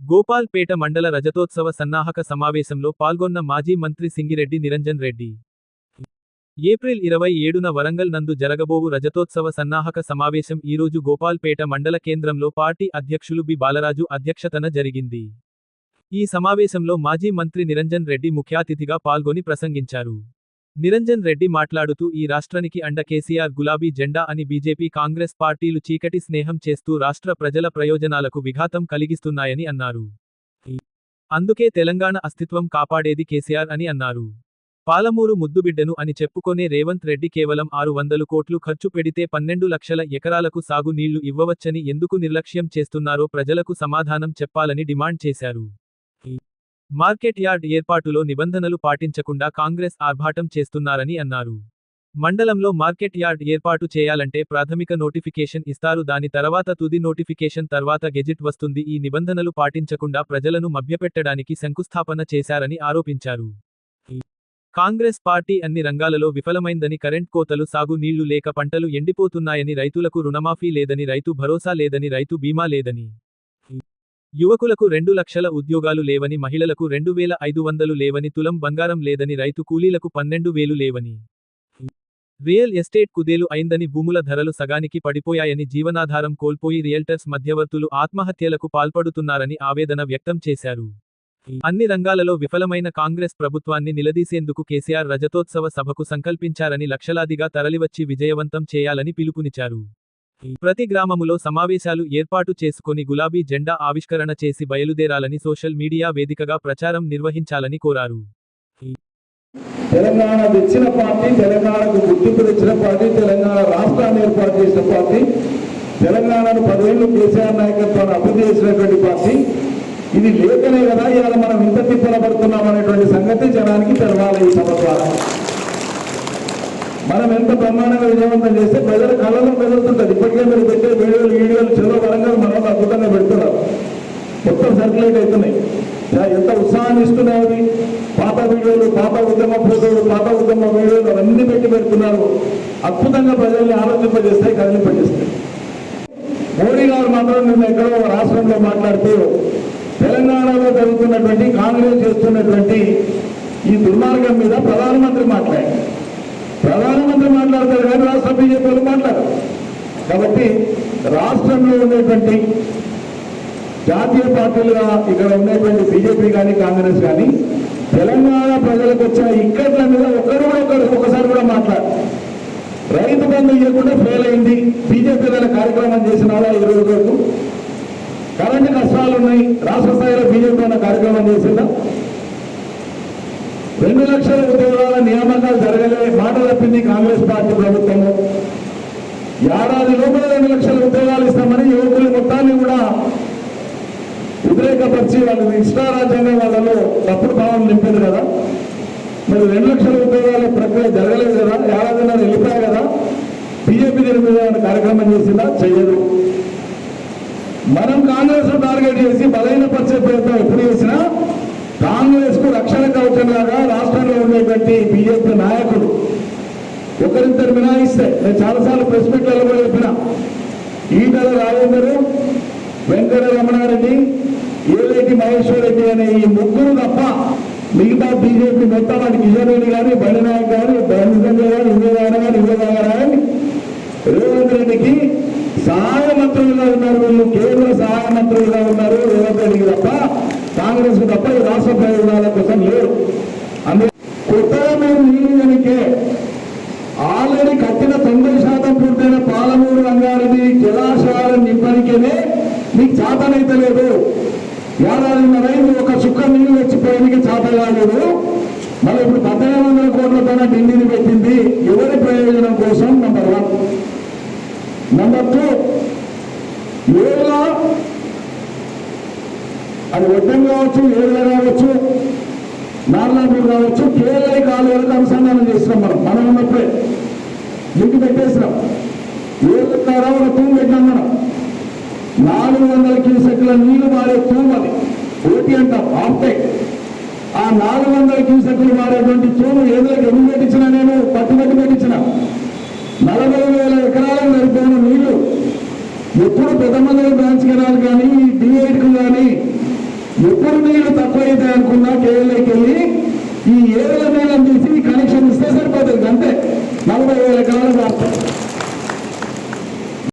గోపాల్పేట మండల రజతోత్సవ సన్నాహక సమావేశంలో పాల్గొన్న మాజీ మంత్రి సింగిరెడ్డి నిరంజన్ రెడ్డి. ఏప్రిల్ ఇరవై ఏడున వరంగల్ నందు జరగబోవు రజతోత్సవ సన్నాహక సమావేశం ఈరోజు గోపాల్పేట మండల కేంద్రంలో పార్టీ అధ్యక్షులు బి. బాలరాజు అధ్యక్షతన జరిగింది. ఈ సమావేశంలో మాజీ మంత్రి నిరంజన్ రెడ్డి ముఖ్యాతిథిగా పాల్గొని ప్రసంగించారు. నిరంజన్ రెడ్డి మాట్లాడుతూ ఈ రాష్ట్రానికి అండ కేసీఆర్ గులాబీ జెండా అని బీజేపీ కాంగ్రెస్ పార్టీలు చీకటి స్నేహం చేస్తూ రాష్ట్ర ప్రజల ప్రయోజనాలకు విఘాతం కలిగిస్తున్నాయని అన్నారు. అందుకే తెలంగాణ అస్తిత్వం కాపాడేది కేసీఆర్ అని అన్నారు. పాలమూరు ముద్దుబిడ్డను అని చెప్పుకొనే రేవంత్ రెడ్డి కేవలం ఆరు వందలు కోట్లు ఖర్చు పెడితే పన్నెండు లక్షల ఎకరాలకు సాగు నీళ్ళు ఇవ్వవచ్చని ఎందుకు నిర్లక్ష్యం చేస్తున్నారో ప్రజలకు సమాధానం చెప్పాలని డిమాండ్ చేశారు. మార్కెట్ యార్డ్ ఏర్పాటులో నిబంధనలు పాటించకుండా కాంగ్రెస్ ఆర్భాటం చేస్తున్నారని అన్నారు. మండలంలో మార్కెట్ యార్డ్ ఏర్పాటు చేయాలంటే ప్రాథమిక నోటిఫికేషన్ ఇస్తారు. దాని తర్వాత తుది నోటిఫికేషన్ తర్వాత గెజిట్ వస్తుంది. ఈ నిబంధనలు పాటించకుండా ప్రజలను మభ్యపెట్టడానికి శంకుస్థాపన చేశారని ఆరోపించారు. కాంగ్రెస్ పార్టీ అన్ని రంగాలలో విఫలమైందని కరెంట్ కోతలు సాగు నీళ్ళు లేక పంటలు ఎండిపోతున్నాయని రైతులకు రుణమాఫీ లేదని రైతు భరోసా లేదని రైతు బీమా లేదని యువకులకు రెండు లక్షల ఉద్యోగాలు లేవని మహిళలకు రెండు వేల ఐదు వందలు లేవని తులం బంగారం లేదని రైతు కూలీలకు పన్నెండు వేలు లేవని. రియల్ ఎస్టేట్ కుదేలు అయిందని భూముల ధరలు సగానికి పడిపోయాయని జీవనాధారం కోల్పోయి రియల్టర్స్ మధ్యవర్తులు ఆత్మహత్యలకు పాల్పడుతున్నారని ఆవేదన వ్యక్తం చేశారు. అన్ని రంగాలలో విఫలమైన కాంగ్రెస్ ప్రభుత్వాన్ని నిలదీసేందుకు కేసీఆర్ రజతోత్సవ సభకు సంకల్పించారని లక్షలాదిగా తరలివచ్చి విజయవంతం చేయాలని పిలుపునిచ్చారు. ప్రతి గ్రామములో సమావేశాలు ఏర్పాటు చేసుకొని గులాబీ జెండా ఆవిష్కరణ చేసి బయలుదేరాలని సోషల్ మీడియా వేదికగా ప్రచారం నిర్వహించాలని కోరారు. తెలంగాణ తెచ్చిన పార్టీ తెలంగాణకు గుర్తింపు తెచ్చిన పార్టీ తెలంగాణ రాష్ట్రాన్ని ఏర్పాటు చేసిన పార్టీ తెలంగాణను పదేళ్ళు కేసీఆర్ నాయకత్వాన్ని అభివృద్ధి చేసినటువంటి పార్టీ. ఇది లేకనే కదా ఇవాళ మనం ఇంత తిప్పలబడుతున్నాం అనేటువంటి సంగతి జనానికి తెలవాలి ఈ సభ ద్వారా. మనం ఎంత బ్రహ్మాండంగా విజయవంతం చేస్తే ప్రజల కళలు మెదులుతుంటుంది ఇప్పటికే మీరు పెట్టే వీడియోలు వీడియోలు చెరువు పరంగా మనం అద్భుతంగా పెడుతున్నారు. మొత్తం సర్క్యులేట్ అవుతున్నాయి. ఎంత ఉత్సాహాన్ని ఇస్తున్నాయి అవి? పాత వీడియోలు పాత ఉద్యమ ఫోటోలు పాత ఉద్యమ వీడియోలు అవన్నీ పెట్టి పెడుతున్నారు. అద్భుతంగా ప్రజల్ని ఆలోచింపజేస్తాయి కదిలింపజేస్తాయి. మోడీ గారు మాత్రం నిన్న ఎక్కడో రాష్ట్రంలో మాట్లాడుతూ తెలంగాణలో జరుగుతున్నటువంటి కాంగ్రెస్ చేస్తున్నటువంటి ఈ దుర్మార్గం మీద ప్రధానమంత్రి మాట్లాడారు. మాట్లాడతారు బీజేపీ వాళ్ళు కాబట్టి రాష్ట్రంలో ఉండేటువంటి జాతీయ పార్టీలుగా ఇక్కడ ఉండేటువంటి బీజేపీ కానీ కాంగ్రెస్ కానీ తెలంగాణ ప్రజలకు వచ్చిన ఇక్కట్ల మీద ఒకరు కూడా ఒకరు ఒకసారి కూడా మాట్లాడు రైతు బంధు ఇవ్వకుండా ఫెయిల్ అయింది. బీజేపీ ఏదైనా కార్యక్రమం చేసినారా ఈ రోజు వరకు? కరెంటు కష్టాలు ఉన్నాయి. రాష్ట్ర స్థాయిలో బీజేపీ అన్న కార్యక్రమం చేసిందా? రెండు లక్షల ఉద్యోగాల నియామకాలు జరగలే. మాట తప్పింది కాంగ్రెస్ పార్టీ ప్రభుత్వము. ఏడాది లోపల రెండు లక్షల ఉద్యోగాలు ఇస్తామని యువకులు మొత్తాన్ని కూడా వ్యతిరేకపరిచి వాళ్ళు ఇష్టారాజ్యంగా వాళ్ళలో తప్పుడు భావం నింపారు కదా. మరి రెండు లక్షల ఉద్యోగాల ప్రక్రియ జరగలేదు కదా. ఏడాదిన్నర వెళ్ళిపోయా కదా. బీజేపీ దీని కార్యక్రమం చేసిందా? చేయదు. మనం కాంగ్రెస్ టార్గెట్ చేసి బలహీనపరిచే ప్రయత్నం ఎప్పుడు చేసినా కాంగ్రెస్కు రక్షణ కవచంలాగా రాష్ట్రంలో ఉండేటువంటి బీజేపీ ఒకరిద్దరు మినాయిస్తే నేను చాలాసార్లు ప్రెస్ మీట్లలో కూడా చెప్పిన. ఈటల రాజేందర్ వెంకట రమణారెడ్డి ఏలేటి మహేశ్వర్ రెడ్డి అనే ఈ ముగ్గురు తప్ప మిగతా బీజేపీ మొత్తం వాటి కిషన్ రెడ్డి కానీ బండి నాయక్ కానీ బండి సంజయ్ కానీ ఇంద్రగారు కానీ ఇంద్రగారు కానీ రేవంత్ రెడ్డికి సహాయ మంత్రులుగా ఉన్నారు వీళ్ళు. కేంద్ర సహాయ మంత్రులుగా ఉన్నారు రేవంత్ రెడ్డికి తప్ప కాంగ్రెస్ తప్ప ఈ రాష్ట్ర ప్రయోజనాల కోసం లేరు. మీకు చేతనైతే లేదు. ఏడాదిన్నర ఒక చుక్క నీళ్ళు తెచ్చిపోయేందుకు చేత కాలేదు మళ్ళీ ఇప్పుడు పద్దెనిమిది వందల కోట్లతో ఢిల్లీని పెట్టింది. ఎవరి ప్రయోజనం కోసం? నంబర్ వన్ నంబర్ టూ ఏళ్ళ అది వడ్డం కావచ్చు ఏళ్ళ కావచ్చు నార్లాపూర్ కావచ్చు కేఎల్ఐ కాలువలకు అనుసంధానం చేసినాం మనం. మనం ఉన్నప్పుడే. లింక్ పెట్టేసినాం ఏళ్ళ ద్వారా ఒక తూము పెట్టినాం మనం. నాలుగు వందల క్యూసెక్ల నీళ్ళు మారే తూము అది ఓటీ అంటాం ఆ నాలుగు వందల క్యూసెక్లు మారేటువంటి తూము ఏదైనా ఎన్ని పెట్టించినా నేను? పట్టుబట్టి పెట్టించిన. నలభై వేల ఎకరాలకు సరిపోయిన నీళ్ళు. ఎప్పుడు పెద్దమంది బ్రాంచ్ కెనాల్ కానీ డిఐడ్కు కానీ ఎప్పుడు నీళ్ళు తక్కువైతే అనుకున్నా కేఎల్ఐకి వెళ్ళి ఈ ఏళ్ళ నీళ్ళని తీసి కనెక్షన్ ఇస్తే సరిపోతుంది. అంతే. నలభై వేల ఎకరాలు వాడతాం.